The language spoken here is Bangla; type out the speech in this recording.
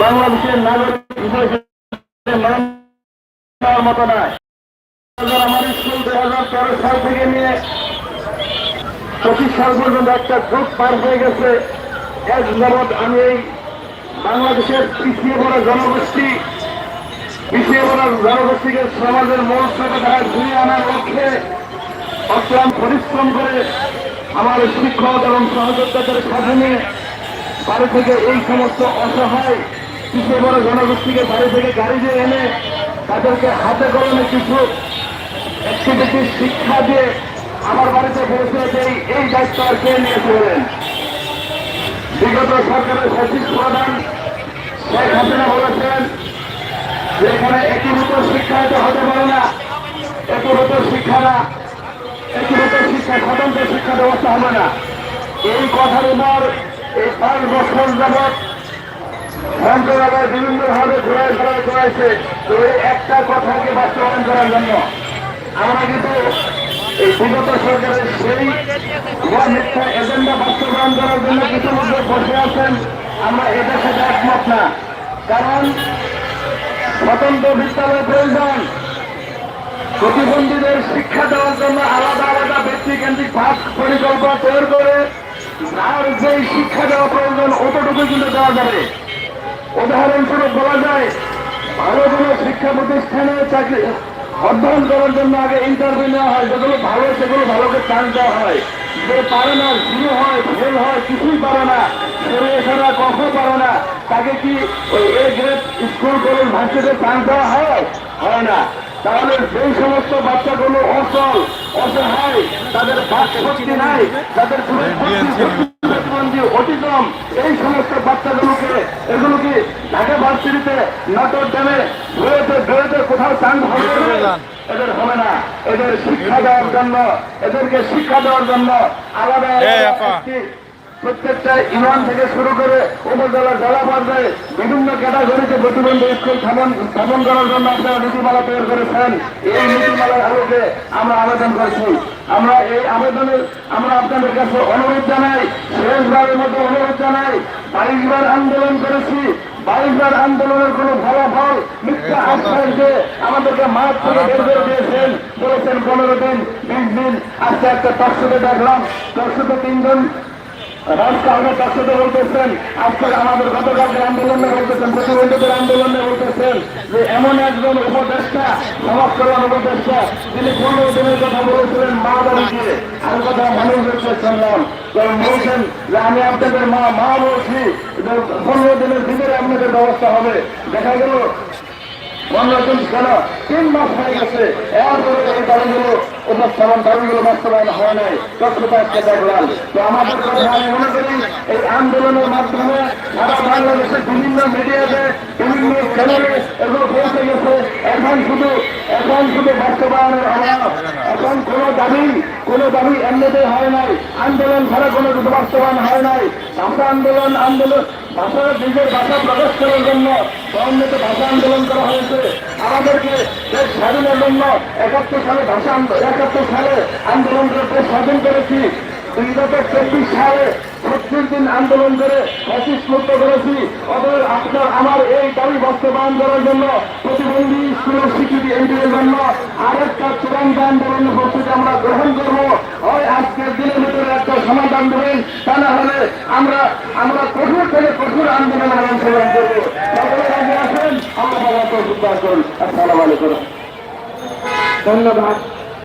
বাংলাদেশের নাগরিক মতো নয় আমার স্কুল দুই হাজার তেরো সাল থেকে নিয়ে পঁচিশ সাল পর্যন্ত একটা যুগ পার হয়ে গেছে। এক যাবৎ আমি এই বাংলাদেশের পিছিয়ে পড়া জনগোষ্ঠী, পিছিয়ে পড়া জনগোষ্ঠীকে সমাজের মূল স্রোতধারায় ঘুরিয়ে আনার লক্ষ্যে অক্লান পরিশ্রম করে আমার শিক্ষক এবং সহযোদ্ধাদের সাথে নিয়ে বাড়ি থেকে এই সমস্ত অসহায় পিছিয়ে পড়া জনগোষ্ঠীকে বাড়ি থেকে গাড়ি দিয়ে এনে তাদেরকে হাতে কলমে কিছু একটি শিক্ষা দিয়ে আমার বাড়িতে পৌঁছে দেই এই দায়িত্ব আর কে নিয়েছে বলেন বিগত সরকারের সচিব প্রধান শেখ হাসিনা বলেছেন যে এখানে একীভূত শিক্ষা হতে হতে পারে না, একীভূত শিক্ষা না, একীভূত শিক্ষা, স্বতন্ত্র শিক্ষা ব্যবস্থা হবে না। এই কথার উপর এই পাঁচ বছর যাবৎ মন্ত্রণালয় বিভিন্নভাবে ঘুরাই ফেরাই করেছে তো এই একটা কথাকে বাস্তবায়ন করার জন্য আমরা কিন্তু এই বিগত সরকারের সেই মিথ্যা এজেন্ডা বাস্তবায়ন করার জন্য কিছু মধ্যে বসে আছেন। আমরা এদের সাথে একমত না। কারণ স্বতন্ত্র বিদ্যালয় প্রয়োজন। প্রতিবন্ধীদের শিক্ষা দেওয়ার জন্য আলাদা আলাদা ব্যক্তিকেন্দ্রিক ভাগ পরিকল্পনা তৈরি করে আর যেই শিক্ষা দেওয়া প্রয়োজন, অতটুকু কিন্তু দেওয়া যাবে। উদাহরণস্বরূপ বলা যায়, ভালো কোনো শিক্ষা প্রতিষ্ঠানে চাকরি অধ্যয়ন করার জন্য আগে ইন্টারভিউ নেওয়া হয়। যেগুলো ভালো, সেগুলো ভালোকে চান্স দেওয়া হয়। যে পারে না, জিরো হয় ফেল হয়, কিছুই পারে না। সরে এছাড়া কখন পারে না। তাকে কি ওই এ গ্রেড স্কুল কলেজ ভার্সিটিতে চান্স দেওয়া হয়? হয় না। তাহলে সেই সমস্ত বাচ্চাগুলো অসল অসহায় তাদের বাক শক্তি নাই তাদের অতিক্রম। এই সমস্ত বাচ্চাগুলোকে এগুলোকে ঢাকা ভার্সিটিতে নাটক ড্যামে ধুয়েতে ধুয়েতে কোথাও চান হবে এদের হবে না। এদের শিক্ষা দেওয়ার জন্য এদেরকে শিক্ষা দেওয়ার জন্য আলাদা আলাদা একটি প্রত্যেকটা ইউনিয়ন থেকে শুরু করে উপজেলা জেলা পর্যায়ে বিভিন্ন ক্যাটাগরিতে প্রতিবন্ধী স্কুল স্থাপন স্থাপন করার জন্য আপনারা নীতিমালা তৈরি করেছেন। এই নীতিমালার আলোকে আমরা আবেদন করছি। আমরা এই আবেদনের, আমরা আপনাদের কাছে অনুরোধ জানাই, শেষবারের মতো অনুরোধ জানাই, বাইশবার আন্দোলন করেছি। বাইশবার আন্দোলনের কোন ফলাফল মিথ্যা আশ্বাস দিয়ে আমাদেরকে মাঠ থেকে বের করে দিয়েছেন বলেছেন পনেরো দিন, বিশ দিন, আজকে একটা তৎসতে দেখলাম তৎসতে তিনজন রাজকারণের সাথে বলতেছেন, আজকে আমাদের গতকালকে আন্দোলনে বলতেছেন, প্রতিবন্ধীদের আন্দোলনে বলতেছেন যে এমন একজন উপদেষ্টা, সমাজ পনেরো দিনের কথা বলেছিলেন, মা বাড়িতে আর কথা মানুষ হচ্ছে শুনলাম বলছেন যে আমি আপনাদের মা মা বলছি পনেরো দিনের ভিতরে আপনাদের ব্যবস্থা হবে। দেখা গেল, পনেরো দিন কেন? তিন মাস হয়ে গেছে। এরপরে আন্দোলনের মাধ্যমে সারা গেছে। এখন শুধু এখন শুধু বাস্তবায়নের অভাব। এখন কোনো দাবি, কোনো হয় নাই। আন্দোলন ছাড়া কোনো বাস্তবায়ন হয় নাই। ভাষা আন্দোলন আন্দোলন, ভাষা নিজের ভাষা প্রকাশ করার জন্য সমন্বিত ভাষা আন্দোলন করা হয়েছে। আমাদেরকে দেশ স্বাধীনের জন্য একাত্তর সালে ভাষা আন্দোলন একাত্তর সালে আন্দোলন করতে স্বাধীন করেছি। বিগত চব্বিশ সালে ছত্রিশ দিন আন্দোলন করে পঁচিশ মুক্ত করেছি। অতএব আপনার আমার এই দাবি বাস্তবায়ন করার জন্য প্রতিবন্ধী স্কুলের স্বীকৃতি এনটির জন্য আরেকটা চূড়ান্ত আন্দোলনের প্রস্তুতি আমরা গ্রহণ করব হয় আজকের দিনের ভিতরে একটা সমাধান দেবেন তা না হলে আমরা আমরা কঠোর থেকে কঠোর আন্দোলনে অংশগ্রহণ করব সকলে আল্লাহ করুন। আসসালামু আলাইকুম। ধন্যবাদ।